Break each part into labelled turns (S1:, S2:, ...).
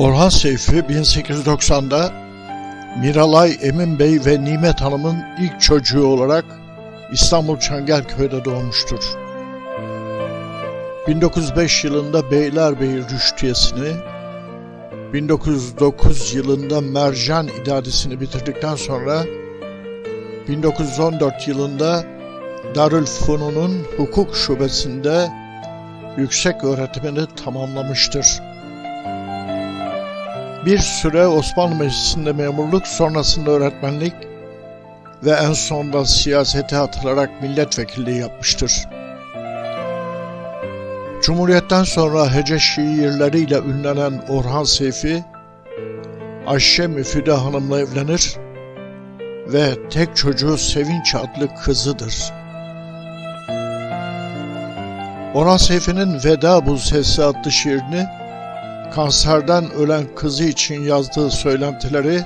S1: Orhan Seyfi 1890'da Miralay Emin Bey ve Nimet Hanım'ın ilk çocuğu olarak İstanbul Çengelköy'de doğmuştur. 1905 yılında Beylerbeyi Rüştiyesini, 1909 yılında Mercan İdadisini bitirdikten sonra 1914 yılında Darülfunun'un hukuk şubesinde yüksek öğretimini tamamlamıştır. Bir süre Osmanlı Meclisi'nde memurluk, sonrasında öğretmenlik ve en sonunda siyasete atılarak milletvekilliği yapmıştır. Cumhuriyetten sonra hece şiirleriyle ünlenen Orhan Seyfi, Ayşe Müfide Hanım'la evlenir ve tek çocuğu Sevinç adlı kızıdır. Orhan Seyfi'nin Veda Bu Sesi adlı şiirini kanserden ölen kızı için yazdığı söylentileri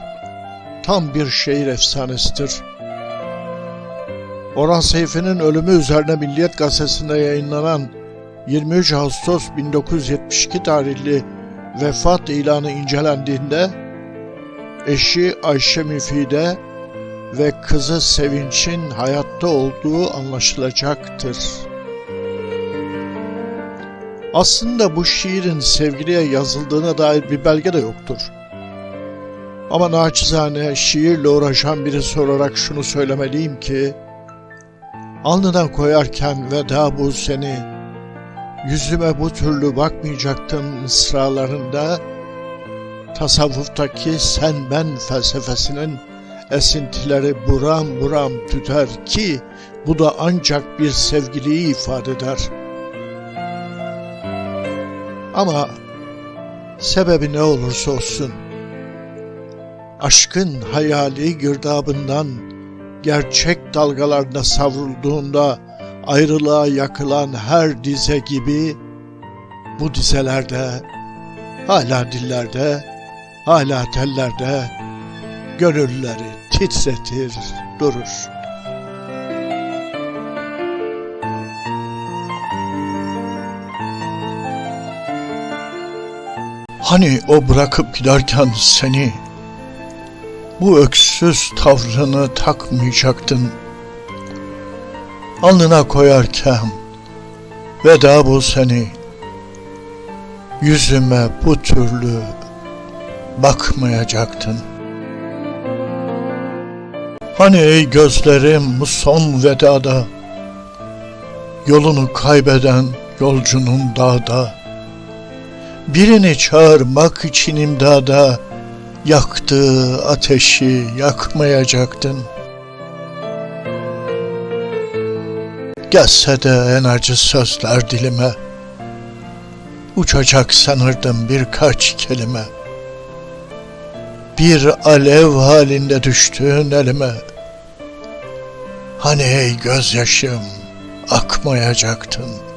S1: tam bir şehir efsanesidir. Orhan Seyfi'nin ölümü üzerine Milliyet Gazetesi'nde yayınlanan 23 Ağustos 1972 tarihli vefat ilanı incelendiğinde eşi Ayşe Müfide ve kızı Sevinç'in hayatta olduğu anlaşılacaktır. Aslında bu şiirin sevgiliye yazıldığına dair bir belge de yoktur. Ama naçizane şiirle uğraşan birisi olarak şunu söylemeliyim ki, alnına koyarken veda bu seni, yüzüme bu türlü bakmayacaktın mısralarında, tasavvuftaki sen ben felsefesinin esintileri buram buram tüter ki, bu da ancak bir sevgiliyi ifade eder.'' Ama sebebi ne olursa olsun, aşkın hayali girdabından gerçek dalgalarda savrulduğunda ayrılığa yakılan her dize gibi bu dizelerde, hala dillerde, hala tellerde gönülleri titretir durur. Hani o bırakıp giderken seni bu öksüz tavrını takmayacaktın. Alnına koyarken veda bu seni yüzüme bu türlü bakmayacaktın. Hani ey gözlerim bu son vedada yolunu kaybeden yolcunun dağda birini çağırmak için imdada yaktığı ateşi yakmayacaktın. Gelse de en acı sözler dilime, uçacak sanırdım birkaç kelime. Bir alev halinde düştüğün elime, hani ey gözyaşım akmayacaktın.''